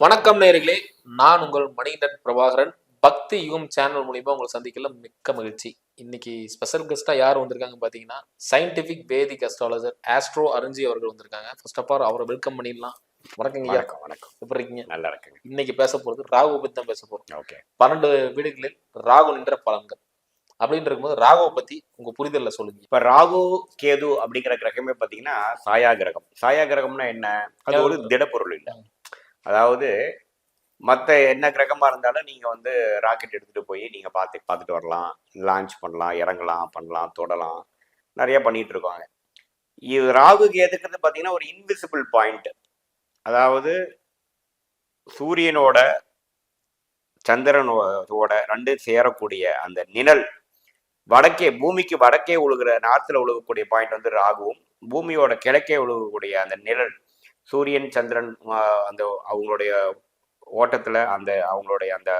வணக்கம் நேயர்களே நான் உங்கள் மணிகண்டன் பிரபாகரன். பக்தி யுகம் சேனல் மூலியமா உங்களை சந்திக்கல மிக்க மகிழ்ச்சி. இன்னைக்கு ஸ்பெஷல் கெஸ்டா யார் வந்திருக்காங்க பாத்தீங்கன்னா சயின்டிபிக் வேதிக் அஸ்ட்ராலஜர் ஆஸ்ட்ரோ அருஞ்சி அவர்கள் வந்திருக்காங்க. ஃபர்ஸ்ட் ஆஃப் ஆல் அவரை வெல்கம் பண்ணிடலாம். வணக்கங்க ஐயா. வணக்கம் வணக்கம். எப்படி இருக்கீங்க? நல்லா இருக்குங்க. இன்னைக்கு பேச போறது ராகு பத்தி தான் பேச போறோம். ஓகே. பன்னெண்டு வீடுகளில் ராகு நின்ற பலன்கள். அப்படின்னு இருக்கும்போது ராகுவை பத்தி உங்க புரிதல்ல சொல்லுங்க. இப்ப ராகு கேது அப்படிங்கிற கிரகமே பாத்தீங்கன்னா சாயா கிரகம். சாயா கிரகம்னா என்ன? அது ஒரு திடப்பொருள் இல்லை. அதாவது மற்ற என்ன கிரகமாக இருந்தாலும் நீங்கள் வந்து ராக்கெட் எடுத்துகிட்டு போய் நீங்கள் பார்த்து பார்த்துட்டு வரலாம். லான்ச் பண்ணலாம் இறங்கலாம் பண்ணலாம் தொடலாம். நிறைய பண்ணிட்டு இருக்காங்க. இது ராகு கேதுக்கிறது பார்த்தீங்கன்னா ஒரு இன்விசிபிள் பாயிண்ட் அதாவது சூரியனோட சந்திரனோட ரெண்டு சேரக்கூடிய அந்த நிழல் வடக்கே பூமிக்கு வடக்கே உழுகிற நார்த்தில் உழுகக்கூடிய பாயிண்ட் வந்து ராகுவும் பூமியோட கிழக்கே உழுகக்கூடிய அந்த நிழல். சூரியன் சந்திரன் அந்த அவங்களுடைய ஓட்டத்தில் அந்த அவங்களுடைய அந்த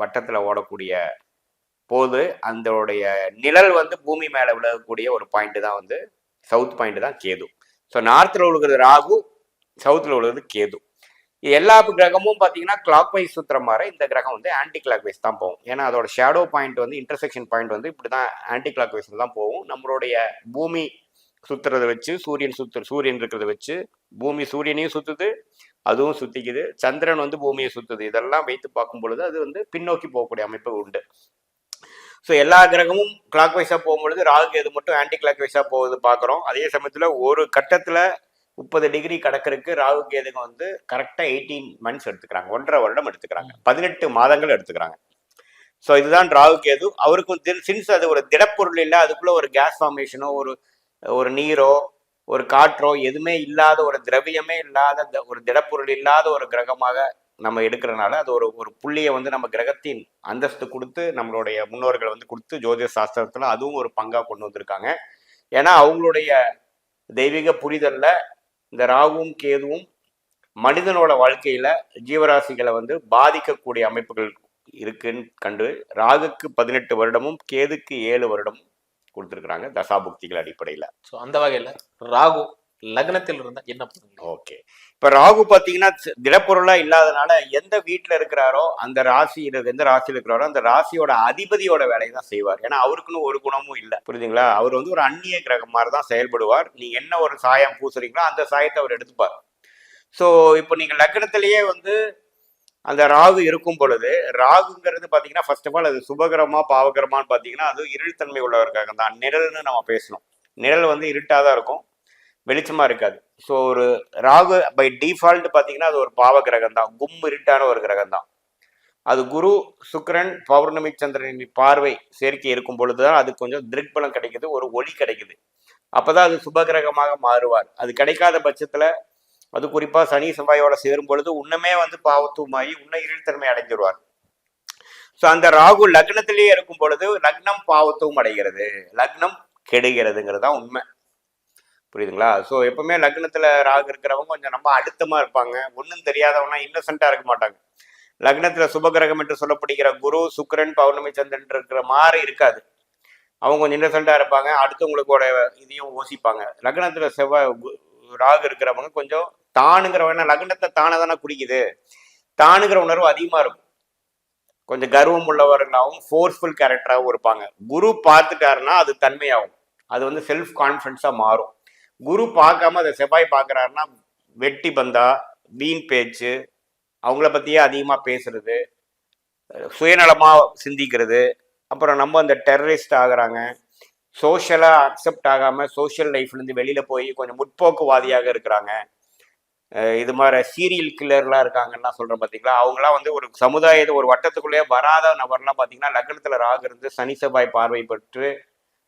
வட்டத்தில் ஓடக்கூடிய போது அந்தோடைய நிழல் வந்து பூமி மேலே விழக்கூடிய ஒரு பாயிண்ட் தான் வந்து சவுத் பாயிண்ட் தான் கேது. ஸோ நார்த்தில் விழுகிறது ராகு சவுத்தில் விழுகிறது கேது. எல்லா கிரகமும் பார்த்தீங்கன்னா கிளாக் வைஸ் சுற்றுற மாதிரி இந்த கிரகம் வந்து ஆன்டி கிளாக் வைஸ் தான் போகும். ஏன்னா அதோட ஷேடோ பாயிண்ட் வந்து இன்டர்செக்ஷன் பாயிண்ட் வந்து இப்படி தான் ஆன்டி கிளாக் வைஸ் தான் போகும். நம்மளுடைய பூமி சுத்துறத வச்சு சூரியன் சுத்து சூரியன் இருக்கிறத வச்சு பூமி சூரியனையும் சுத்துது அதுவும் சுத்திக்குது. சந்திரன் வந்து பூமியை சுத்துது. இதெல்லாம் வைத்து பார்க்கும் பொழுது அது வந்து பின்னோக்கி போகக்கூடிய அமைப்பு உண்டு. ஸோ எல்லா கிரகமும் கிளாக் வைஸாக போகும்பொழுது ராகு கேது மட்டும் ஆன்டி கிளாக் வைஸாக போகுது பார்க்குறோம். அதே சமயத்தில் ஒரு கட்டத்தில் முப்பது டிகிரி கடக்கறதுக்கு ராகு கேதுங்க வந்து கரெக்டாக எயிட்டீன் மந்த்ஸ் எடுத்துக்கிறாங்க. ஒன்றரை வருடம் எடுத்துக்கிறாங்க. பதினெட்டு மாதங்கள் எடுத்துக்கிறாங்க. ஸோ இதுதான் ராகு கேது அவருக்கு சின்ஸ் அது ஒரு திடப்பொருள் இல்லை அதுக்குள்ள ஒரு கேஸ் ஃபார்மேஷனோ ஒரு ஒரு நீரோ ஒரு காற்றோ எதுவுமே இல்லாத ஒரு திரவியமே இல்லாத ஒரு திடப்பொருள் இல்லாத ஒரு கிரகமாக நம்ம எடுக்கிறனால அது ஒரு ஒரு புள்ளியை வந்து நம்ம கிரகத்தின் அந்தஸ்து கொடுத்து நம்மளுடைய முன்னோர்கள் வந்து கொடுத்து ஜோதிட சாஸ்திரத்தில் அதுவும் ஒரு பங்காக கொண்டு வந்திருக்காங்க. ஏன்னா அவங்களுடைய தெய்வீக புரிதலில் இந்த ராகுவும் கேதுவும் மனிதனோட வாழ்க்கையில் ஜீவராசிகளை வந்து பாதிக்கக்கூடிய அமைப்புகள் இருக்குன்னு கண்டு ராகுக்கு பதினெட்டு வருடமும் கேதுக்கு ஏழு வருடமும் கொடுத்துருக்குறாங்க தசாபுக்திகள் அடிப்படையில. ஸோ அந்த வகையில ராகு லக்னத்தில் இருந்தா என்ன ஓகே. இப்ப ராகு பாத்தீங்கன்னா சி- திடப்பொருளா இல்லாதனால எந்த வீட்டுல இருக்கிறாரோ அந்த ராசியில எந்த ராசியில இருக்கிறாரோ அந்த ராசியோட அதிபதியோட வேலையை தான் செய்வார். ஏன்னா அவருக்குன்னு ஒரு குணமும் இல்லை. புரியுதுங்களா? அவர் வந்து ஒரு அந்நிய கிரகம் மாதிரி தான் செயல்படுவார். நீங்க என்ன ஒரு சாயம் பூசுறீங்களோ அந்த சாயத்தை அவர் எடுத்துப்பார். ஸோ இப்போ நீங்க லக்னத்திலேயே வந்து அந்த ராகு இருக்கும் பொழுது ராகுங்கிறது பார்த்தீங்கன்னா ஃபர்ஸ்ட் ஆஃப் ஆல் அது சுபகரமா பாவகரமான்னு பார்த்தீங்கன்னா அது இருள்தன்மை உள்ளவருக்காக தான். நிழல்னு நம்ம பேசணும். நிழல் வந்து இருட்டாக தான் இருக்கும். வெளிச்சமாக இருக்காது. ஸோ ஒரு ராகு பை டிஃபால்ட் பார்த்தீங்கன்னா அது ஒரு பாவ கிரகம் தான். கும் இருட்டான ஒரு கிரகம் தான். அது குரு சுக்கரன் பௌர்ணமி சந்திரனின் பார்வை சேர்க்கை இருக்கும் பொழுது தான் அது கொஞ்சம் திருக்பலம் கிடைக்குது ஒரு ஒளி கிடைக்குது. அப்போதான் அது சுப கிரகமாக மாறுவார். அது கிடைக்காத பட்சத்தில் அது குறிப்பா சனி செவ்வாயோட சேரும் பொழுது உன்னுமே வந்து பாவத்துவமாகி உன்ன இருள்தன்மை அடைஞ்சிருவார். ஸோ அந்த ராகு லக்னத்திலேயே இருக்கும் பொழுது லக்னம் பாவத்துவம் அடைகிறது. லக்னம் கெடுகிறதுங்கிறது தான் உண்மை. புரியுதுங்களா? ஸோ எப்பவுமே லக்னத்துல ராகு இருக்கிறவங்க கொஞ்சம் ரொம்ப அழுத்தமா இருப்பாங்க. ஒன்றும் தெரியாதவனா இன்னசென்ட்டாக இருக்க மாட்டாங்க. லக்னத்துல சுபகிரகம் என்று சொல்லப்படுகிற குரு சுக்கிரன் பௌர்ணமி சந்திரன் இருக்கிற மாதிரி இருக்காது. அவங்க கொஞ்சம் இன்னசென்ட்டாக இருப்பாங்க. அடுத்தவங்களுக்கோட இதையும் யோசிப்பாங்க. லக்னத்துல செவ்வாய் கு- ராகு இருக்கிறவங்க கொஞ்சம் தானுங்கிறவங்க லக்னத்தை தானே தானே குடிக்குது தானுங்கிற உணர்வு அதிகமாக இருக்கும். கொஞ்சம் கர்வம் உள்ளவர்களாகவும் ஃபோர்ஸ்ஃபுல் கேரக்டராகவும் இருப்பாங்க. குரு பார்த்துட்டாருன்னா அது தன்மையாகும். அது வந்து செல்ஃப் கான்ஃபிடன்ஸாக மாறும். குரு பார்க்காம அதை செவ்வாய் பார்க்கறாருன்னா வெட்டி பந்தா வீண் பேச்சு அவங்கள பற்றியே அதிகமாக பேசுறது சுயநலமாக சிந்திக்கிறது. அப்புறம் நம்ம அந்த டெரரிஸ்ட் ஆகிறாங்க. சோஷியலாக அக்செப்ட் ஆகாமல் சோஷியல் லைஃப்லேருந்து வெளியில் போய் கொஞ்சம் முற்போக்குவாதியாக இருக்கிறாங்க. இது மாதிரி சீரியல் கில்லர்லாம் இருக்காங்கன்னா சொல்கிறேன் பார்த்தீங்களா அவங்களாம் வந்து ஒரு சமுதாயத்தை ஒரு வட்டத்துக்குள்ளேயே வராத நபர்லாம் பார்த்தீங்கன்னா லக்னத்தில் ராகு இருந்து சனி செவ்வாய் பார்வை பெற்று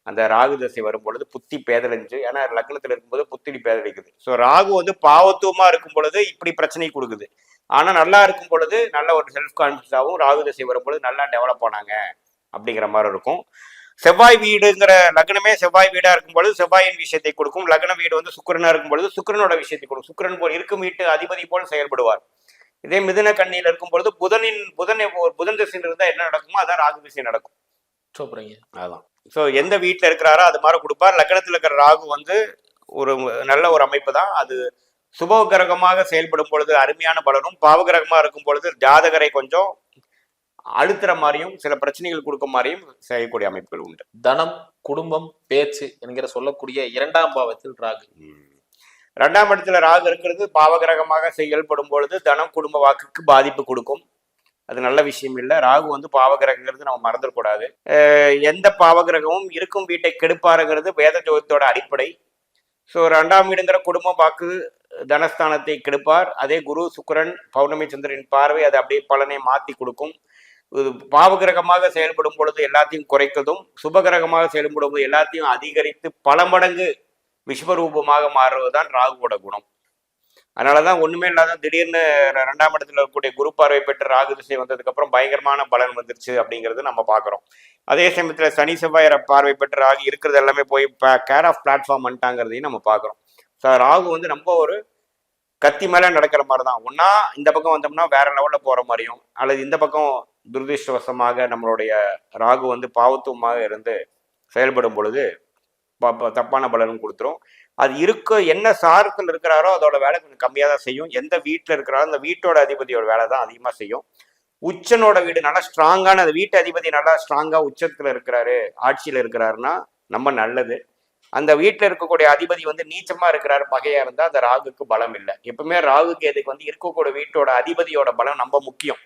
அந்த ராகு தசை வரும் பொழுது புத்தி பேதலிஞ்சு ஏன்னா லக்னத்தில் இருக்கும்போது புத்திடி பேதலிக்குது. ஸோ ராகு வந்து பாவத்துவமாக இருக்கும் பொழுது இப்படி பிரச்சனை கொடுக்குது. ஆனால் நல்லா இருக்கும் பொழுது நல்ல ஒரு செல்ஃப் கான்ஃபிடன்ஸாகவும் ராகு தசை வரும் பொழுது நல்லா டெவலப் ஆனாங்க அப்படிங்கிற மாதிரி இருக்கும். செவ்வாய் வீடுங்கிற லக்னமே செவ்வாய் வீடா இருக்கும் பொழுது செவ்வாயின் விஷயத்தை கொடுக்கும். லக்ன வீடு வந்து சுக்கிரனா இருக்கும் பொழுது சுக்கிரனோட விஷயத்தை கொடுக்கும். சுக்கிரன் போல் இருக்கும் வீட்டு அதிபதி போல் செயல்படுவார். இதே மிதுன கண்ணியில் இருக்கும் பொழுது புதனின் புதன் புதன் திசையில் இருந்தால் என்ன நடக்குமோ அதான் ராகு திசை நடக்கும். சூப்பருங்க. அதான். ஸோ எந்த வீட்டில் இருக்கிறாரோ அது மாதிரி கொடுப்பார். லக்னத்தில் இருக்கிற ராகு வந்து ஒரு நல்ல ஒரு அமைப்பு தான். அது சுபகிரகமாக செயல்படும் பொழுது அருமையான பலனும் பாவகிரகமாக இருக்கும் பொழுது ஜாதகரை கொஞ்சம் அழுத்துற மாதிரியும் சில பிரச்சனைகள் கொடுக்க மாதிரியும் செய்யக்கூடிய அமைப்புகள் உண்டு. தனம் குடும்பம் பேச்சு என்கிற சொல்லக்கூடிய இரண்டாம் பாவத்தில் ராகு. ரெண்டாம் இடத்துல ராகு இருக்கிறது பாவகிரகமாக செயல்படும் பொழுது தனம் குடும்ப வாக்குக்கு பாதிப்பு கொடுக்கும். அது நல்ல விஷயம் இல்லை. ராகு வந்து பாவகிரகங்கிறது நம்ம மறந்துடக்கூடாது எந்த பாவகிரகமும் இருக்கும் வீட்டை கெடுப்பாருங்கிறது வேத ஜோதத்தோட அடிப்படை. ஸோ ரெண்டாம் வீடுங்கிற குடும்பம் வாக்கு தனஸ்தானத்தை கெடுப்பார். அதே குரு சுக்கிரன் பௌர்ணமி சந்திரனின் பார்வை அதை அப்படியே பலனை மாற்றி கொடுக்கும். பாவகிரகமாக செயல்படும் பொழுது எல்லாத்தையும் குறைக்கதும் சுபகிரகமாக செயல்படும் போது எல்லாத்தையும் அதிகரித்து பல மடங்கு விஸ்வரூபமாக மாறுவதுதான் ராகுவோட குணம். அதனாலதான் ஒண்ணுமே இல்லாத திடீர்னு ரெண்டாம் இடத்துல இருக்கக்கூடிய குரு பார்வை பெற்று ராகு திசை வந்ததுக்கு அப்புறம் பயங்கரமான பலன் வந்துருச்சு அப்படிங்கிறது நம்ம பாக்குறோம். அதே சமயத்துல சனி செவ்வாய் பார்வை பெற்று ராகு இருக்கிறது எல்லாமே போய் கேர் ஆஃப் பிளாட்ஃபார்ம் பண்ணிட்டாங்கிறதையும் நம்ம பாக்குறோம். ஸோ ராகு வந்து ரொம்ப ஒரு கத்தி மேல நடக்கிற மாதிரி தான் ஒன்னா இந்த பக்கம் வந்தோம்னா வேற லெவல்ல போற மாதிரியும் அல்லது இந்த பக்கம் துரதிருஷ்டவசமாக நம்மளுடைய ராகு வந்து பாவத்துவமாக இருந்து செயல்படும் பொழுது ப- ப- தப்பான பலனும் கொடுத்துரும். அது இருக்க என்ன சாரத்தில் இருக்கிறாரோ அதோட வேலை கொஞ்சம் கம்மியாக தான் செய்யும். எந்த வீட்டில் இருக்கிறாரோ அந்த வீட்டோட அதிபதியோட வேலை தான் அதிகமாக செய்யும். உச்சனோட வீடு நல்லா ஸ்ட்ராங்கான அந்த வீட்டு அதிபதி நல்லா ஸ்ட்ராங்காக உச்சத்தில் இருக்கிறாரு ஆட்சியில் இருக்கிறாருன்னா நம்ம நல்லது. அந்த வீட்டில் இருக்கக்கூடிய அதிபதி வந்து நீச்சமாக இருக்கிறாரு பகையாக இருந்தால் அந்த ராகுக்கு பலம் இல்லை. எப்பவுமே ராகுக்கு எதுக்கு வந்து இருக்கக்கூடிய வீட்டோட அதிபதியோட பலம் ரொம்ப முக்கியம்.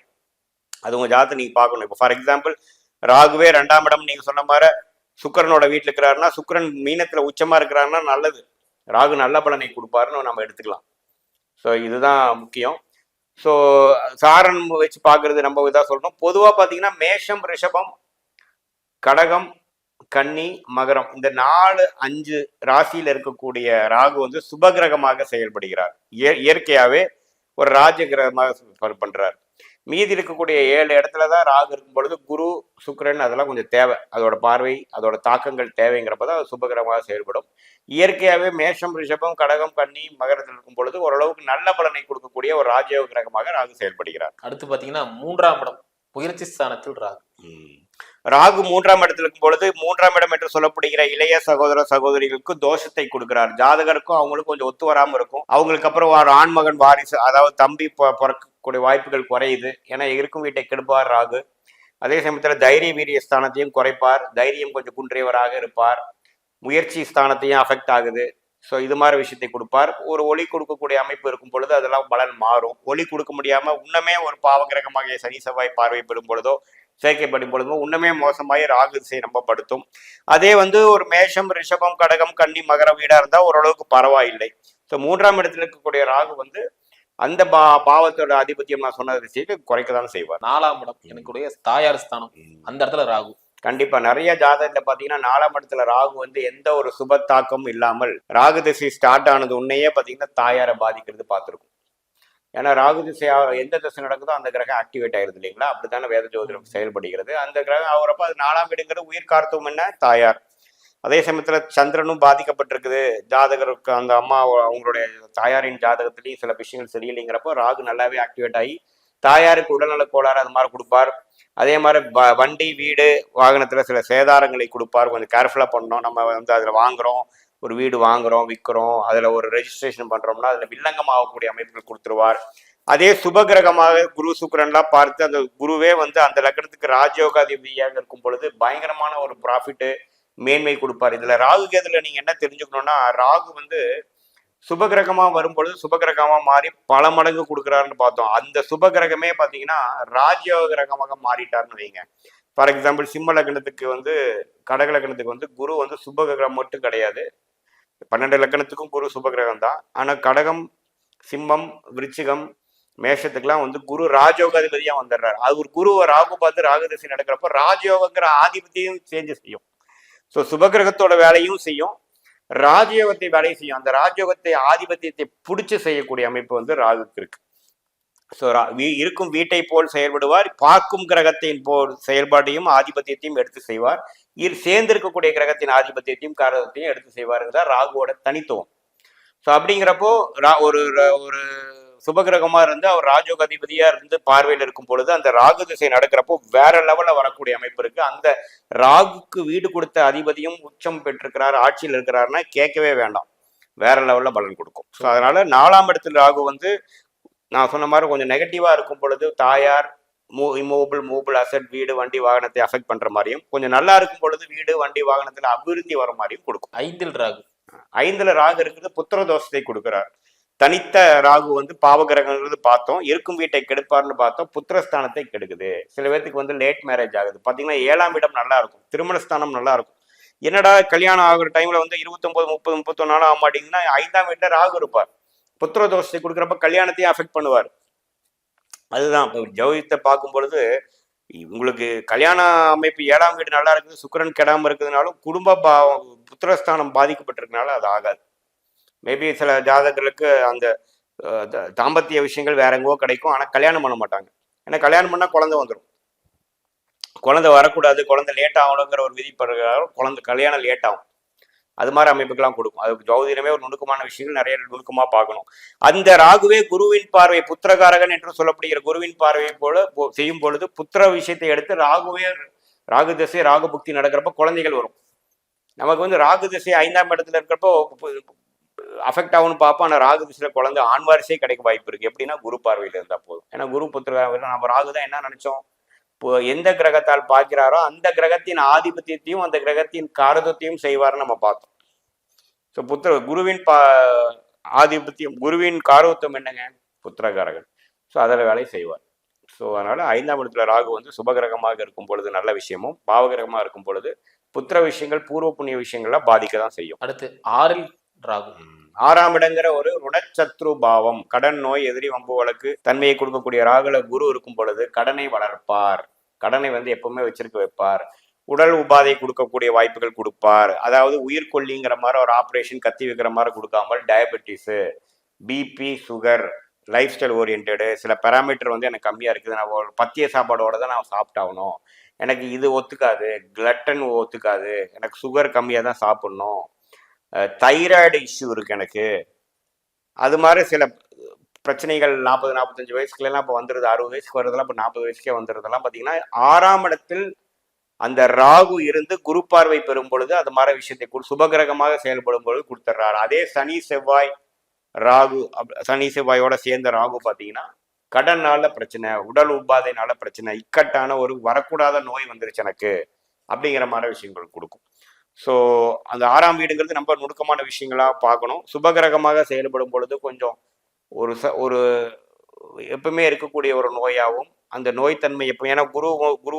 அது உங்க ஜாதத்தை நீங்க பார்க்கணும். இப்போ ஃபார் எக்ஸாம்பிள் ராகுவே ரெண்டாம் இடம் நீங்க சொன்ன மாதிரி சுக்கிரனோட வீட்டில் இருக்கிறாருன்னா சுக்கிரன் மீனத்துல உச்சமா இருக்கிறாருன்னா நல்லது. ராகு நல்ல பலனை கொடுப்பாருன்னு நம்ம எடுத்துக்கலாம். ஸோ இதுதான் முக்கியம். ஸோ சாரன் வச்சு பார்க்கறது நம்ம இதாக சொல்லணும். பொதுவாக பார்த்தீங்கன்னா மேஷம் ரிஷபம் கடகம் கன்னி மகரம் இந்த நாலு அஞ்சு ராசியில் இருக்கக்கூடிய ராகு வந்து சுபகிரகமாக செயல்படுகிறார். இய- ஒரு ராஜ கிரகமாக பண்றார். மீதி இருக்கக்கூடிய ஏழு இடத்துல தான் ராகு இருக்கும் பொழுது குரு சுக்கிரன் அதெல்லாம் கொஞ்சம் தேவை. அதோட பார்வை அதோட தாக்கங்கள் தேவைங்கிறப்ப தான் அது சுபகிரகமாக செயல்படும். இயற்கையாகவே மேஷம் ரிஷபம் கடகம் கன்னி மகரத்தில் இருக்கும் பொழுது ஓரளவுக்கு நல்ல பலனை கொடுக்கக்கூடிய ஒரு ராஜயோக கிரகமாக ராகு செயல்படுகிறார். அடுத்து பாத்தீங்கன்னா மூன்றாம் இடம் முயற்சி ஸ்தானத்தில் ராகு. ராகு மூன்றாம் இடத்துல இருக்கும் பொழுது மூன்றாம் இடம் என்று சொல்லப்படுகிற இளைய சகோதர சகோதரிகளுக்கு தோஷத்தை கொடுக்கிறார். ஜாதகருக்கும் அவங்களுக்கும் கொஞ்சம் ஒத்து வராமல் இருக்கும். அவங்களுக்கு அப்புறம் ஒரு ஆண்மகன் வாரிசு அதாவது தம்பி பிறக்கக்கூடிய வாய்ப்புகள் குறையுது. ஏன்னா இருக்கும் வீட்டை கெடுப்பார் ராகு. அதே சமயத்தில் தைரிய வீரிய ஸ்தானத்தையும் குறைப்பார். தைரியம் கொஞ்சம் குன்றியவராக இருப்பார். முயற்சி ஸ்தானத்தையும் அஃபெக்ட் ஆகுது. ஸோ இது மாதிரி விஷயத்தை கொடுப்பார். ஒரு ஒளி கொடுக்கக்கூடிய அமைப்பு இருக்கும் பொழுது அதெல்லாம் பலன் மாறும். ஒளி கொடுக்க முடியாமல் இன்னமே ஒரு பாவகிரகமாக சனி செவ்வாய் பார்வை பெறும் பொழுதோ சேர்க்கைப்படும் பொழுதும் உன்னமே மோசமாய் ராகு திசை நம்பப்படுத்தும் அதே வந்து ஒரு மேஷம் ரிஷபம் கடகம் கன்னி மகர வீடா இருந்தா ஓரளவுக்கு பரவாயில்லை. ஸோ மூன்றாம் இடத்துல இருக்கக்கூடிய ராகு வந்து அந்த பா பாவத்தோட ஆதிபத்தியம் நான் சொன்ன விஷயத்தை குறைக்க தான் செய்வார். நாலாம் இடம் எனக்குடைய தாயார் ஸ்தானம் அந்த இடத்துல ராகு. கண்டிப்பா. நிறைய ஜாதகத்துல பாத்தீங்கன்னா நாலாம் இடத்துல ராகு வந்து எந்த ஒரு சுப தாக்கமும் இல்லாமல் ராகு திசை ஸ்டார்ட் ஆனது உன்னையே பாத்தீங்கன்னா தாயாரை பாதிக்கிறது பார்த்திருக்கும். ஏன்னா ராகு திசை எந்த திசை நடக்குதோ அந்த கிரகம் ஆக்டிவேட் ஆயிருது இல்லைங்களா? அப்படித்தானே வேத ஜோதிடம் செயல்படுகிறது. அந்த கிரகம் அவரப்ப அது நாலாம் வீடுங்கிறது உயிர் கார்த்தம் என்ன? தாயார். அதே சமயத்துல சந்திரனும் பாதிக்கப்பட்டிருக்குது. ஜாதகருக்கு அந்த அம்மா அவங்களுடைய தாயாரின் ஜாதகத்திலையும் சில விஷயங்கள் சரியில்லைங்கிறப்போ ராகு நல்லாவே ஆக்டிவேட் ஆகி தாயாருக்கு உடல்நல கோளாறு அது மாதிரி கொடுப்பார். அதே மாதிரி வ- வண்டி வீடு வாகனத்துல சில சேதாரங்களை கொடுப்பார். கொஞ்சம் கேர்ஃபுல்லா பண்ணோம் நம்ம வந்து அதுல வாங்குறோம். ஒரு வீடு வாங்குறோம் விற்கிறோம் அதில் ஒரு ரெஜிஸ்ட்ரேஷன் பண்ணுறோம்னா அதில் வில்லங்கமாகக்கூடிய அமைப்புகள் கொடுத்துருவார். அதே சுபகிரகமாக குரு சுக்கரன்லாம் பார்த்து அந்த குருவே வந்து அந்த லக்னத்துக்கு ராஜயோகாதிபதியாக இருக்கும் பொழுது பயங்கரமான ஒரு ப்ராஃபிட்டு மேன்மை கொடுப்பார். இதில் ராகு கேதுல நீங்கள் என்ன தெரிஞ்சுக்கணும்னா ராகு வந்து சுபகிரகமா வரும்பொழுது சுபகிரகமா மாறி பல மடங்கு கொடுக்குறாருன்னு பார்த்தோம். அந்த சுபகிரகமே பார்த்தீங்கன்னா ராஜயோக கிரகமாக மாறிட்டார்னு வைங்க. ஃபார் எக்ஸாம்பிள் சிம்ம லக்னத்துக்கு வந்து கடக லக்னத்துக்கு வந்து குரு வந்து சுபகிரகம் மட்டும் கிடையாது. பன்னெண்டு லக்னத்துக்கும் குரு சுபகிரகம் தான். ஆனா கடகம் சிம்மம் விருச்சிகம் மேஷத்துக்கெல்லாம் வந்து குரு ராஜயோகாதிபதியா வந்துடுறாரு அது ஒரு குருவை ராகு பார்த்து ராகு நடக்கிறப்ப ராஜயோகங்கிற ஆதிபத்தியம் சேஞ்ச் செய்யும். ஸோ சுபகிரகத்தோட வேலையும் செய்யும். ராஜயோகத்தை வேலையும் செய்யும். அந்த ராஜயோகத்தை ஆதிபத்தியத்தை பிடிச்சி செய்யக்கூடிய அமைப்பு வந்து ராகுக்கு இருக்கு. ஸோ இருக்கும் வீட்டை போல் செயல்படுவார். பார்க்கும் கிரகத்தின் போல் செயல்பாட்டையும் ஆதிபத்தியத்தையும் எடுத்து செய்வார். இது சேர்ந்து இருக்கக்கூடிய கிரகத்தின் ஆதிபத்தியத்தையும் காரகத்தையும் எடுத்து செய்வாருங்கிறதா ராகுவோட தனித்துவம். ஸோ அப்படிங்கிறப்போ ரா- ஒரு ஒரு சுபகிரகமா இருந்து அவர் ராஜோக அதிபதியா இருந்து பார்வையில் இருக்கும் பொழுது அந்த ராகு திசை நடக்கிறப்போ வேற லெவல்ல வரக்கூடிய அமைப்பு இருக்கு. அந்த ராகுக்கு வீடு கொடுத்த அதிபதியும் உச்சம் பெற்றிருக்கிறார் ஆட்சியில் இருக்கிறாருன்னா கேட்கவே வேண்டாம். வேற லெவல்ல பலன் கொடுக்கும். ஸோ அதனால நாலாம் இடத்துல ராகு வந்து நான் சொன்ன மாதிரி கொஞ்சம் நெகட்டிவா இருக்கும் பொழுது தாயார் மூ இம்மூவபிள் மூவபிள் அசட் வீடு வண்டி வாகனத்தை அஃபெக்ட் பண்ற மாதிரியும் கொஞ்சம் நல்லா இருக்கும் பொழுது வீடு வண்டி வாகனத்துல அபிவிருத்தி வர மாதிரியும் கொடுக்கும். ஐந்தில் ராகு. ஐந்துல ராகு இருக்குது புத்திர தோஷத்தை கொடுக்கிறார். தனித்த ராகு வந்து பாவகிரகங்கிறது பார்த்தோம் இருக்கும் வீட்டை கெடுப்பார்னு பார்த்தோம் புத்திரஸ்தானத்தை கெடுக்குது. சில பேர்த்துக்கு வந்து லேட் மேரேஜ் ஆகுது. பாத்தீங்கன்னா ஏழாம் இடம் நல்லா இருக்கும் திருமணஸ்தானம் நல்லா இருக்கும். என்னடா கல்யாணம் ஆகுற டைம்ல வந்து இருபத்தொன்பது முப்பது முப்பத்தொன்னு நாள் ஆக மாட்டீங்கன்னா ஐந்தாம் வீட்டுல ராகு இருப்பார். புத்திர தோஷத்தை கொடுக்குறப்ப கல்யாணத்தையும் அஃபெக்ட் பண்ணுவார். அதுதான். இப்போ ஜோதித்தை பார்க்கும் பொழுது உங்களுக்கு கல்யாண அமைப்பு ஏழாம் வீடு நல்லா இருக்குது சுக்கரன் கெடாமல் இருக்கிறதுனாலும் குடும்ப பாவம் புத்திரஸ்தானம் பாதிக்கப்பட்டிருக்கனால அது ஆகாது. மேபி சில ஜாதகர்களுக்கு அந்த த- தாம்பத்திய விஷயங்கள் வேற எங்கோ கிடைக்கும். ஆனால் கல்யாணம் பண்ண மாட்டாங்க. ஏன்னா கல்யாணம் பண்ணால் குழந்தை வந்துடும் குழந்தை வரக்கூடாது குழந்தை லேட் ஆகணுங்கிற ஒரு விதி குழந்தை கல்யாணம் லேட் ஆகும். அது மாதிரி அமைப்புக்கெல்லாம் கொடுக்கும். அது ஜோதிடமே ஒரு நுணுக்கமான விஷயங்கள் நிறைய நுணுக்கமா பார்க்கணும். அந்த ராகுவே குருவின் பார்வை புத்திரகாரகன் என்று சொல்லப்படுகிற குருவின் பார்வையை போல செய்யும் பொழுது புத்திர விஷயத்தை எடுத்து ராகுவே ராகு திசை ராகு புக்தி நடக்கிறப்ப குழந்தைகள் வரும். நமக்கு வந்து ராகு திசை ஐந்தாம் இடத்துல இருக்கிறப்போ அஃபெக்ட் ஆகும்னு பார்ப்போம். ஆனால் ராகு திசையில் குழந்தை ஆண் வாரிசே கிடைக்க வாய்ப்பு இருக்கு. எப்படின்னா குரு பார்வையில இருந்தால் போதும். ஏன்னா குரு புத்திர நம்ம ராகு தான் என்ன நினைச்சோம்? எந்த கிரகத்தால் பார்க்கிறாரோ அந்த கிரகத்தின் ஆதிபத்தியத்தையும் அந்த கிரகத்தின் காரதத்தையும் செய்வார்னு நம்ம பார்த்தோம். ஸோ புத்திர குருவின் பா ஆதிபத்தியம் குருவின் காரவத்துவம் என்னங்க? புத்திரகாரகன் ஸோ அதில் வேலை செய்வார். ஸோ அதனால ஐந்தாம் இடத்துல ராகு வந்து சுபகிரகமாக இருக்கும் பொழுது நல்ல விஷயமும் பாவகிரகமாக இருக்கும் பொழுது புத்திர விஷயங்கள் பூர்வ புண்ணிய விஷயங்கள்லாம் பாதிக்க தான் செய்யும். அடுத்து ஆறில் ராகு. ஆறாம் இடங்கிற ஒரு ருணச்சத்ரு பாவம் கடன் நோய் எதிரி வம்பு வழக்கு தன்மையை கொடுக்கக்கூடிய ராகுல குரு இருக்கும் பொழுது கடனை வளர்ப்பார். கடனை வந்து எப்பவுமே வச்சிருக்க வைப்பார். உடல் உபாதை கொடுக்கக்கூடிய வாய்ப்புகள் கொடுப்பார். அதாவது உயிர்கொல்லிங்கிற மாதிரி ஒரு ஆப்ரேஷன் கத்தி வைக்கிற மாதிரி கொடுக்காமல் diabetes BP sugar lifestyle oriented சில பேராமீட்டர் வந்து எனக்கு கம்மியாக இருக்குது. நான் ஒரு பத்திய சாப்பாடோட தான் நான் சாப்பிட்டாகணும். எனக்கு இது ஒத்துக்காது. கிளட்டன் ஒத்துக்காது. எனக்கு சுகர் கம்மியாக தான் சாப்பிட்ணும். தைராய்டு இஷ்யூ இருக்கு எனக்கு. அது மாதிரி சில பிரச்சனைகள் நாற்பது நாற்பத்தஞ்சு வயசுக்குலாம் இப்போ வந்துடுது அறுபது வயசுக்கு வருதெல்லாம் இப்போ நாற்பது வயசுக்கே வந்துடுறதெல்லாம் பார்த்தீங்கன்னா ஆறாம் இடத்தில் அந்த ராகு இருந்து குரு பார்வை பெறும் பொழுது அது மாதிரி விஷயத்தை சுபகிரகமாக செயல்படும் பொழுது கொடுத்துட்றாரு. அதே சனி செவ்வாய் ராகு அப்- சனி செவ்வாயோட சேர்ந்த ராகு பார்த்தீங்கன்னா கடனால பிரச்சனை உடல் உபாதைனால பிரச்சனை இக்கட்டான ஒரு வரக்கூடாத நோய் வந்துருச்சு எனக்கு அப்படிங்கிற மாதிரி விஷயங்கள் கொடுக்கும். ஸோ அந்த ஆறாம் வீடுங்கிறது ரொம்ப நுணுக்கமான விஷயங்களா பார்க்கணும். சுபகிரகமாக செயல்படும் பொழுது கொஞ்சம் ஒரு ச ஒரு எப்பவுமே இருக்கக்கூடிய ஒரு நோயாகவும் அந்த நோய்த்தன்மை எப்போ ஏன்னா குரு குரு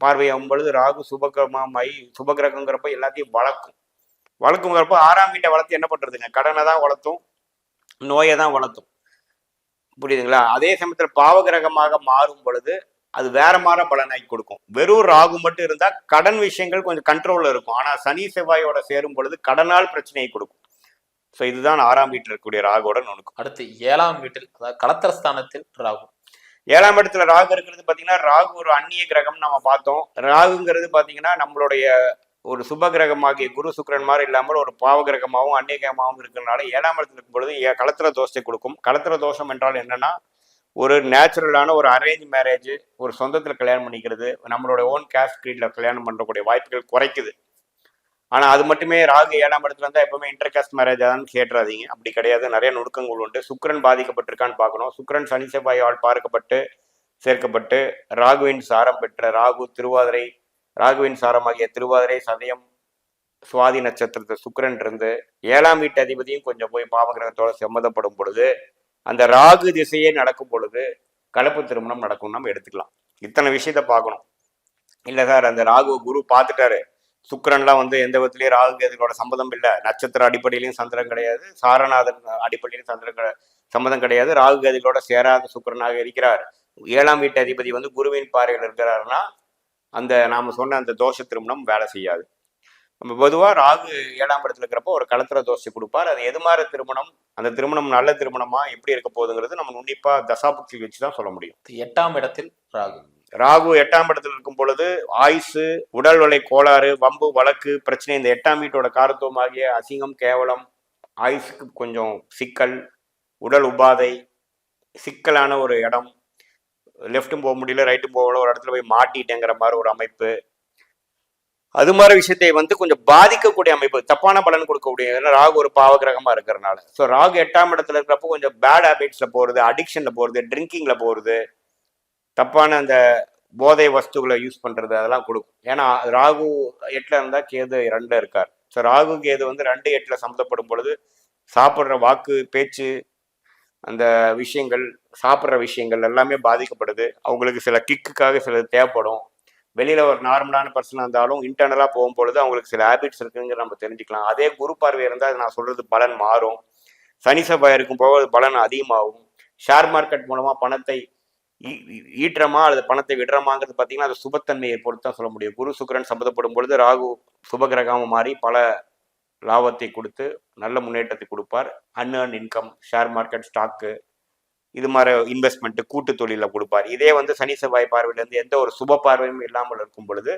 பார்வையாகும் பொழுது ராகு சுபகிரகமாய் சுபகிரகங்கிறப்ப எல்லாத்தையும் வளர்க்கும். வளர்க்குங்கிறப்ப ஆறாம் வீட்டை வளர்த்து என்ன பண்ணுறதுங்க கடனை தான் வளர்த்தும் நோயை தான் வளர்த்தும். புரியுதுங்களா? அதே சமயத்தில் பாவகிரகமாக மாறும் பொழுது அது வேற மாற பலனை கொடுக்கும். வெறும் ராகு மட்டும் இருந்தால் கடன் விஷயங்கள் கொஞ்சம் கண்ட்ரோலில் இருக்கும். ஆனால் சனி செவ்வாயோட சேரும் பொழுது கடனால் பிரச்சனையை கொடுக்கும். ஸோ இதுதான் ஆறாம் வீட்டில் இருக்கக்கூடிய ராகுவோட நுணுக்கம் அடுத்து ஏழாம் வீட்டில் அதாவது களத்திரஸ்தானத்தில் ராகு. ஏழாம் இடத்துல ராகு இருக்கிறது பாத்தீங்கன்னா ராகு ஒரு அந்நிய கிரகம் நம்ம பார்த்தோம். ராகுங்கிறது பாத்தீங்கன்னா நம்மளுடைய ஒரு சுப கிரகமாகிய குரு சுக்கிரன் மாதிரி இல்லாமல் ஒரு பாவ கிரகமாகவும் அந்நிய கிரகமாகவும் இருக்கிறதுனால ஏழாம் இடத்துல இருக்கும் பொழுது களத்திர தோஷத்தை கொடுக்கும். களத்திர தோஷம் என்றால் என்னன்னா ஒரு நேச்சுரலான ஒரு அரேஞ்ச் மேரேஜ் ஒரு சொந்தத்தில் கல்யாணம் பண்ணிக்கிறது நம்மளோட ஓன் கேஸ்ட் க்ரீட்ல கல்யாணம் பண்ணக்கூடிய வாய்ப்புகள் குறைக்குது. ஆனால் அது மட்டுமே ராகு ஏழாம் இடத்துல இருந்தால் எப்பவுமே இன்டர்காஸ்ட் மேரேஜ் தான் கேட்டுறாதீங்க. அப்படி கிடையாது. நிறைய நுணுக்கங்கள் உண்டு. சுக்கரன் பாதிக்கப்பட்டிருக்கான்னு பார்க்கணும். சுக்கிரன் சனி செவ்வாயால் பார்க்கப்பட்டு சேர்க்கப்பட்டு ராகுவின் சாரம் பெற்ற ராகு திருவாதிரை ராகுவின் சாரமாகிய திருவாதிரை சதயம் சுவாதி நட்சத்திரத்தை சுக்கரன் இருந்து ஏழாம் வீட்டு அதிபதியும் கொஞ்சம் போய் பாவகிரகத்தோடு சம்மதப்படும் பொழுது அந்த ராகு திசையே நடக்கும் பொழுது கலப்பு திருமணம் நடக்கும் நம்ம எடுத்துக்கலாம். இத்தனை விஷயத்த பார்க்கணும். இல்லை சார் அந்த ராகு குரு பார்த்துட்டாரு. சுக்கரன்லாம் வந்து எந்த விதத்துலயும் ராகு கேதுகளோட சம்மதம் இல்லை. நட்சத்திர அடிப்படையிலையும் சந்திரம் கிடையாது. சாரநாதன் அடிப்படையிலும் சந்திரம் சம்மதம் கிடையாது. ராகு கேதுகளோட சேராத சுக்கரனாக இருக்கிறார். ஏழாம் வீட்டு அதிபதி வந்து குருவின் பாறையில் இருக்கிறாருன்னா அந்த நாம சொன்ன அந்த தோஷ திருமணம் வேலை செய்யாது. நம்ம பொதுவாக ராகு ஏழாம் இடத்துல இருக்கிறப்போ ஒரு கலத்திர தோசை கொடுப்பார். அது எது மாதிரி திருமணம்? அந்த திருமணம் நல்ல திருமணமா? எப்படி இருக்க போகுதுங்கிறது நம்ம உன்னிப்பா தசாபுக்தி வச்சு தான் சொல்ல முடியும். எட்டாம் இடத்தில் ராகு. ராகு எட்டாம் இடத்துல இருக்கும் பொழுது ஆயுசு உடல் வலை கோளாறு வம்பு வழக்கு பிரச்சனை இந்த எட்டாம் வீட்டோட காரத்துவம் ஆகிய அசிங்கம் கேவலம் ஆயுசுக்கு கொஞ்சம் சிக்கல் உடல் உபாதை சிக்கலான ஒரு இடம் லெஃப்ட்டும் போக முடியல ரைட்டும் போகல ஒரு இடத்துல போய் மாட்டிட்டேங்கிற மாதிரி ஒரு அமைப்பு. அது மாதிரி விஷயத்தை வந்து கொஞ்சம் பாதிக்கக்கூடிய அமைப்பு தப்பான பலன் கொடுக்கக்கூடிய ஏன்னா ராகு ஒரு பாவகிரகமாக இருக்கிறனால. ஸோ ராகு எட்டாம் இடத்துல இருக்கிறப்போ கொஞ்சம் பேட் ஹேபிட்ஸில் போகிறது அடிக்ஷனில் போகிறது ட்ரிங்கிங்கில் போகிறது தப்பான அந்த போதை வஸ்துகளை யூஸ் பண்ணுறது அதெல்லாம் கொடுக்கும். ஏன்னா ராகு எட்டில் இருந்தால் கேது ரெண்டுல இருக்கார். ஸோ ராகு கேது வந்து ரெண்டு எட்டில் சம்மந்தப்படும் பொழுது சாப்பிட்ற வாக்கு பேச்சு அந்த விஷயங்கள் சாப்பிட்ற விஷயங்கள் எல்லாமே பாதிக்கப்படுது. அவங்களுக்கு சில கிக்குக்காக சிலது தேவைப்படும். வெளியில் ஒரு நார்மலான பர்சனாக இருந்தாலும் இன்டர்னலாக போகும்பொழுது அவங்களுக்கு சில ஹேபிட்ஸ் இருக்குங்கிற நம்ம தெரிஞ்சுக்கலாம். அதே குரு பார்வை இருந்தால் நான் சொல்கிறது பலன் மாறும். சனி செவ்வாய் இருக்கும் போது பலன் அதிகமாகும். ஷேர் மார்க்கெட் மூலமாக பணத்தை ஈட்டுறமா? அல்லது பணத்தை விடுறமாங்கிறது பார்த்தீங்கன்னா அது சுபத்தன்மையை பொறுத்து தான் சொல்ல முடியும். குரு சுக்கிரன் சம்மந்தப்படும் பொழுது ராகு சுபகிரகமாக மாறி பல லாபத்தை கொடுத்து நல்ல முன்னேற்றத்தை கொடுப்பார். Unearned income share market stock இது மாதிரி இன்வெஸ்ட்மெண்ட்டு கூட்டு தொழிலில் கொடுப்பார். இதே வந்து சனி செவ்வாய் பார்வையிலேருந்து எந்த ஒரு சுப பார்வையும் இல்லாமல் இருக்கும் பொழுது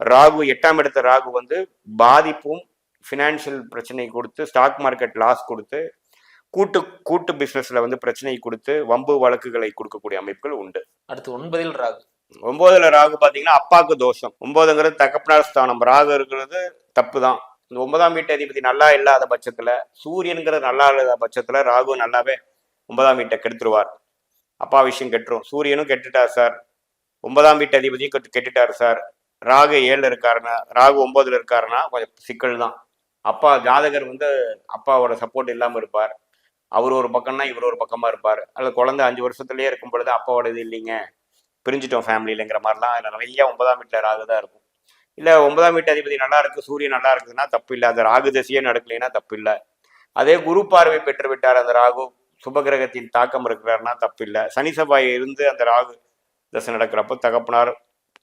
ராகு எட்டாம் இடத்த ராகு வந்து பாதிப்பும் ஃபினான்ஷியல் பிரச்சனை கொடுத்து ஸ்டாக் மார்க்கெட் லாஸ் கொடுத்து கூட்டு கூட்டு பிஸ்னஸ்ல வந்து பிரச்சனை கொடுத்து வம்பு வழக்குகளை கொடுக்கக்கூடிய அமைப்புகள் உண்டு. அடுத்து ஒன்பதில் ராகு. ஒன்பதுல ராகு பாத்தீங்கன்னா அப்பாவுக்கு தோஷம். ஒன்பதுங்கிறது தகப்பனார் ஸ்தானம். ராகு இருக்கிறது தப்பு தான் இந்த ஒன்பதாம் வீட்டு அதிபதி நல்லா இல்லாத பட்சத்துல சூரியனுங்கிறது நல்லா இல்லாத பட்சத்துல ராகு நல்லாவே ஒன்பதாம் வீட்டை கெடுத்துருவார். அப்பா விஷயம் கெட்டுரும். சூரியனும் கெட்டுட்டார் சார். ஒன்பதாம் வீட்டு அதிபதியும் கெட்டு கெட்டுட்டார் சார். ராகு ஏழுல இருக்காருன்னா ராகு ஒன்பதுல இருக்காருன்னா கொஞ்சம் சிக்கல் தான் அப்பா ஜாதகர் வந்து அப்பாவோட சப்போர்ட் இல்லாம இருப்பார். அவர் ஒரு பக்கம்னா இவர் ஒரு பக்கமாக இருப்பார். அல்லது குழந்தை அஞ்சு வருஷத்துலேயே இருக்கும் பொழுது அப்பாவோட இது இல்லைங்க. பிரிஞ்சிட்டோம் ஃபேமிலியிலங்கிற மாதிரிலாம் அதில் நிறைய ஒன்பதாம் வீட்டில் ராகு தான் இருக்கும். இல்லை ஒன்பதாம் வீட்டு அதிபதி நல்லா இருக்குது சூரியன் நல்லா இருக்குதுன்னா தப்பு இல்லை. அந்த ராகு தசையே நடக்கலைன்னா தப்பு இல்லை. அதே குரு பார்வை பெற்று விட்டார் அந்த ராகு சுபகிரகத்தின் தாக்கம் இருக்கிறாருன்னா தப்பு இல்லை. சனி செவ்வாய் இருந்து அந்த ராகு தசை நடக்கிறப்போ தகப்பனார்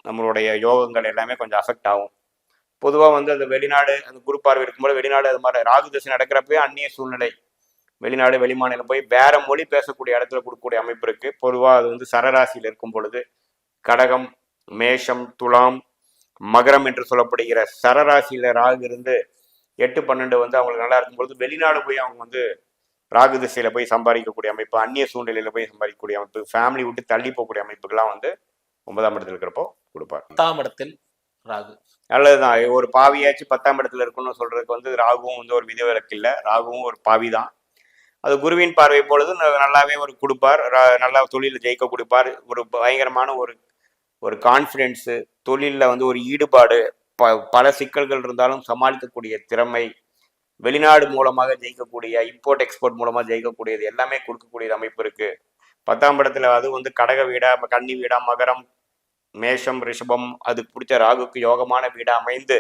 நம்மளுடைய யோகங்கள் எல்லாமே கொஞ்சம் அஃபெக்ட் ஆகும். பொதுவாக வந்து அந்த வெளிநாடு அந்த குரு பார்வை இருக்கும்போது வெளிநாடு அது மாதிரி ராகு தசை நடக்கிறப்பவே அந்நிய சூழ்நிலை. வெளிநாடு வெளிமாநிலம் போய் வேற மொழி பேசக்கூடிய இடத்துல கொடுக்கக்கூடிய அமைப்பு இருக்கு. பொதுவாக அது வந்து சரராசியில் இருக்கும் பொழுது கடகம் மேஷம் துலாம் மகரம் என்று சொல்லப்படுகிற சரராசியில ராகு இருந்து எட்டு பன்னெண்டு வந்து அவங்களுக்கு நல்லா இருக்கும் பொழுது வெளிநாடு போய் அவங்க வந்து ராகு திசையில போய் சம்பாதிக்கக்கூடிய அமைப்பு அந்நிய சூழ்நிலையில போய் சம்பாதிக்கக்கூடிய அமைப்பு ஃபேமிலி விட்டு தள்ளி போகக்கூடிய அமைப்புகள்லாம் வந்து ஒன்பதாம் இடத்துல இருக்கிறப்போ கொடுப்பார். பத்தாம் இடத்தில் ராகு. நல்லதுதான். ஒரு பாவியாச்சும் பத்தாம் இடத்துல இருக்கணும்னு சொல்றதுக்கு வந்து ராகுவும் வந்து ஒரு விதிவிலக்கு இல்லை. ராகுவும் ஒரு பாவி தான் அது குருவின் பார்வை பொழுது நல்லாவே ஒரு கொடுப்பார். நல்லா தொழிலில் ஜெயிக்க கொடுப்பார். ஒரு பயங்கரமான ஒரு ஒரு கான்ஃபிடென்ஸு தொழிலில் வந்து ஒரு ஈடுபாடு ப பல சிக்கல்கள் இருந்தாலும் சமாளிக்கக்கூடிய திறமை வெளிநாடு மூலமாக ஜெயிக்கக்கூடிய இம்போர்ட் எக்ஸ்போர்ட் மூலமாக ஜெயிக்கக்கூடியது எல்லாமே கொடுக்கக்கூடிய அமைப்பு இருக்கு. பத்தாம் இடத்துல அது வந்து கடக வீடா கன்னி வீடா மகரம் மேஷம் ரிஷபம் அது பிடிச்ச ராகுக்கு யோகமான வீடா அமைந்து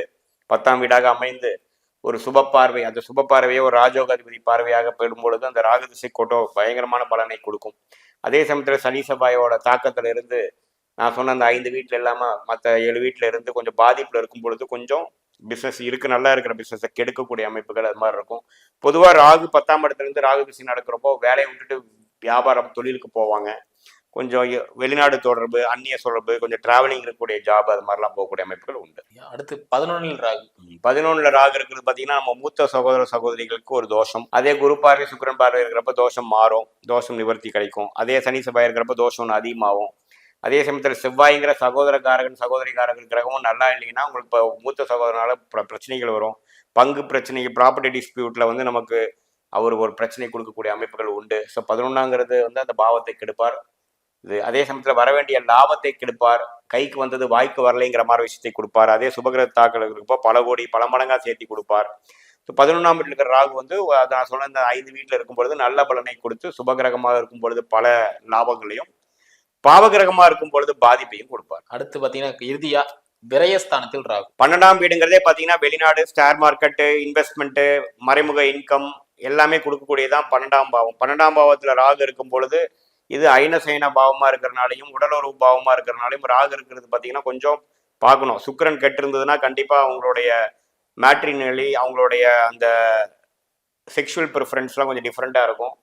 பத்தாம் வீடாக அமைந்து ஒரு சுப பார்வை அந்த சுப பார்வையை ஒரு ராஜோகாதிபதி பார்வையாக பெறும் பொழுது அந்த ராகதிசை கோட்டோ பயங்கரமான பலனை கொடுக்கும். அதே சமயத்தில் சனி செவ்வாயோட தாக்கத்துல இருந்து நான் சொன்ன அந்த ஐந்து வீட்டில் இல்லாமல் மற்ற ஏழு வீட்டில் இருந்து கொஞ்சம் பாதிப்பில் இருக்கும் பொழுது கொஞ்சம் பிஸ்னஸ் இருக்கு நல்லா இருக்கிற பிஸ்னஸை கெடுக்கக்கூடிய அமைப்புகள் அது மாதிரி இருக்கும். பொதுவாக ராகு பத்தாம் இடத்துலேருந்து ராகு திசை நடக்கிறப்போ வேலையை விட்டுட்டு வியாபாரம் தொழிலுக்கு போவாங்க. கொஞ்சம் வெளிநாடு தொடர்பு அந்நிய தொடர்பு கொஞ்சம் டிராவலிங் இருக்கக்கூடிய ஜாப் அது மாதிரிலாம் போகக்கூடிய அமைப்புகள் உண்டு. அடுத்து பதினொன்னில் ராகு. பதினொன்னுல ராகு இருக்கிறது பாத்தீங்கன்னா நம்ம மூத்த சகோதர சகோதரிகளுக்கு ஒரு தோஷம். அதே குரு பார்வை சுக்கிரன் பார்வை இருக்கிறப்ப தோஷம் மாறும் தோஷம் நிவர்த்தி கிடைக்கும். அதே சனி செவ்வாய் இருக்கிறப்ப தோஷம் அதிகமாகும். அதே சமயத்தில் செவ்வாய்ங்கிற சகோதரக்காரகன் சகோதரிக்காரர்கள் கிரகமும் நல்லா இல்லைங்கன்னா உங்களுக்கு இப்போ மூத்த சகோதரனால பிர- பிரச்சனைகள் வரும். பங்கு பிரச்சனை ப்ராப்பர்ட்டி டிஸ்பியூட்ல வந்து நமக்கு அவர் ஒரு பிரச்சனை கொடுக்கக்கூடிய அமைப்புகள் உண்டு. ஸோ பதினொன்னாங்கிறது வந்து அந்த பாவத்தை கெடுப்பார். இது அதே சமயத்தில் வர வேண்டிய லாபத்தை கெடுப்பார். கைக்கு வந்தது வாய்க்கு வரலைங்கிற மாதிரி விஷயத்தை கொடுப்பார். அதே சுபகிரக தாக்கல் இருக்கப்போ பல கோடி பல மடங்கா சேர்த்தி கொடுப்பார். ஸோ பதினொன்றாம் வீட்டில் இருக்கிற ராகு வந்து நான் சொன்ன இந்த ஐந்து வீட்டில் இருக்கும் பொழுது நல்ல பலனை கொடுத்து சுபகிரகமாக இருக்கும் பொழுது பல லாபங்களையும் பாவகிரகமாக இருக்கும் பொழுது பாதிப்பையும் கொடுப்பார். அடுத்து பாத்தீங்கன்னா இறுதியா விரயஸ்தானத்தில் ராகு. பன்னெண்டாம் வீடுங்கிறதே பார்த்தீங்கன்னா வெளிநாடு ஸ்டார் மார்க்கெட்டு இன்வெஸ்ட்மெண்ட்டு மறைமுக இன்கம் எல்லாமே கொடுக்கக்கூடியதான் பன்னெண்டாம் பாவம். பன்னெண்டாம் பாவத்தில் ராகு இருக்கும் பொழுது இது ஐனசைன பாவமாக இருக்கிறனாலையும் உடலுறவு பாவமாக இருக்கிறனாலையும் ராகு இருக்கிறது பார்த்தீங்கன்னா கொஞ்சம் பார்க்கணும். சுக்கரன் கெட்டு இருந்ததுன்னா அவங்களுடைய மேட்ரினலி அவங்களுடைய அந்த செக்ஷுவல் ப்ரிஃபரன்ஸ்லாம் கொஞ்சம் டிஃப்ரெண்ட்டாக இருக்கும்.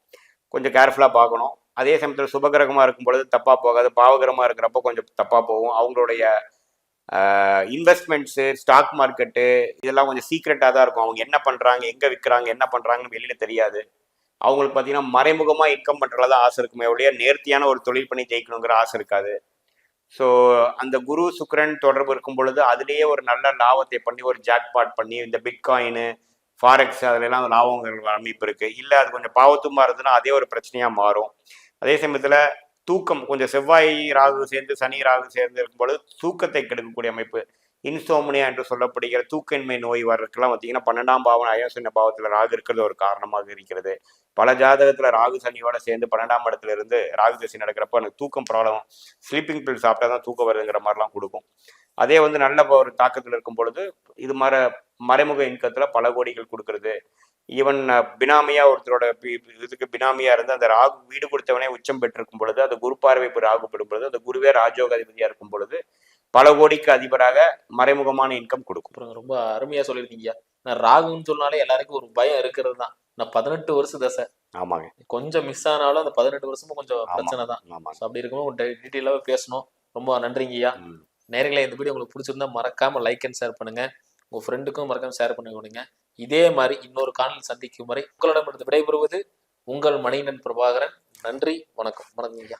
கொஞ்சம் கேர்ஃபுல்லாக பார்க்கணும். அதே சமயத்தில் சுபகிரகமாக இருக்கும் பொழுது தப்பாக போகாது. பாவகிரகமாக இருக்கிறப்போ கொஞ்சம் தப்பாக போகும். அவங்களுடைய இன்வெஸ்ட்மெண்ட்ஸு ஸ்டாக் மார்க்கெட்டு இதெல்லாம் கொஞ்சம் சீக்ரெட்டாக தான் இருக்கும். அவங்க என்ன பண்ணுறாங்க எங்கே விற்கிறாங்க என்ன பண்ணுறாங்கன்னு வெளியில் தெரியாது. அவங்களுக்கு பார்த்தீங்கன்னா மறைமுகமாக இன்கம் பண்ணுறதுல தான் ஆசை இருக்குமே ஒழிய நேர்த்தியான ஒரு தொழில் பண்ணி ஜெயிக்கணுங்கிற ஆசை இருக்காது. ஸோ அந்த குரு சுக்கரன் தொடர்பு இருக்கும் பொழுது அதுலேயே ஒரு நல்ல லாபத்தை பண்ணி ஒரு ஜாக்பாட் பண்ணி இந்த பிட்காயின் ஃபாரெக்ஸ் அதுலலாம் லாபங்கள் அமைப்பு இருக்குது இல்லை அது கொஞ்சம் பாவத்துமா இருந்ததுன்னா அதே ஒரு பிரச்சனையாக மாறும். அதே சமயத்தில் தூக்கம் கொஞ்சம் செவ்வாய் ராகு சேர்ந்து சனி ராகு சேர்ந்து இருக்கும் பொழுது தூக்கத்தை கெடுக்கக்கூடிய அமைப்பு. இன்சோமனியா என்று சொல்லப்படுகிற தூக்கின்மை நோய் வர்றதுக்கெல்லாம் பார்த்தீங்கன்னா பன்னெண்டாம் பாவம் அயோசன பாவத்தில் ராகு இருக்கிறது ஒரு காரணமாக இருக்கிறது. பல ஜாதகத்தில் ராகு சனியோட சேர்ந்து பன்னெண்டாம் இடத்துல இருந்து ராகு தசை நடக்கிறப்ப எனக்கு தூக்கம் ப்ராப்ளம் ஸ்லீப்பிங் பில் சாப்பிட்டா தான் தூக்கம் வருதுங்கிற மாதிரிலாம் கொடுக்கும். அதே வந்து நல்ல ஒரு தாக்கத்தில் இருக்கும் பொழுது இது மாதிரி மறைமுக இன்கத்தில் பல கோடிகள் கொடுக்கறது. ஈவன் பினாமியா ஒருத்தரோட இதுக்கு பினாமியா இருந்து அந்த ராகு வீடு கொடுத்தவனே உச்சம் பெற்றிருக்கும் பொழுது அந்த குரு பார்வை ராகு பெறும் பொழுது அந்த குருவே ராஜோக அதிபதியா இருக்கும் பொழுது பல கோடிக்கு அதிபராக மறைமுகமான இன்கம் கொடுக்கும். ரொம்ப அருமையா சொல்லியிருக்கீங்க நான் ராகுன்னு சொன்னாலே எல்லாருக்கும் ஒரு பயம் இருக்கிறது தான் நான் பதினெட்டு வருஷ தசை. ஆமாங்க. கொஞ்சம் மிஸ் ஆனாலும் அந்த பதினெட்டு வருஷமும் கொஞ்சம். பிரச்சனை தான். அப்படி இருக்கும்போது டீட்டெயிலாக பேசணும். ரொம்ப நன்றிங்கய்யா. நேர்களே இந்த வீடியோ உங்களுக்கு பிடிச்சிருந்தா மறக்காம லைக் அண்ட் ஷேர் பண்ணுங்க. உங்க ஃப்ரெண்டுக்கும் மறக்காம ஷேர் பண்ணி கொடுங்க இதே மாதிரி இன்னொரு காணொலி சந்திக்கும் வரை உங்களிடமிருந்து விடைபெறுவது உங்கள் மணிகண்டன் பிரபாகரன். நன்றி வணக்கம். வணக்கம் ஐயா.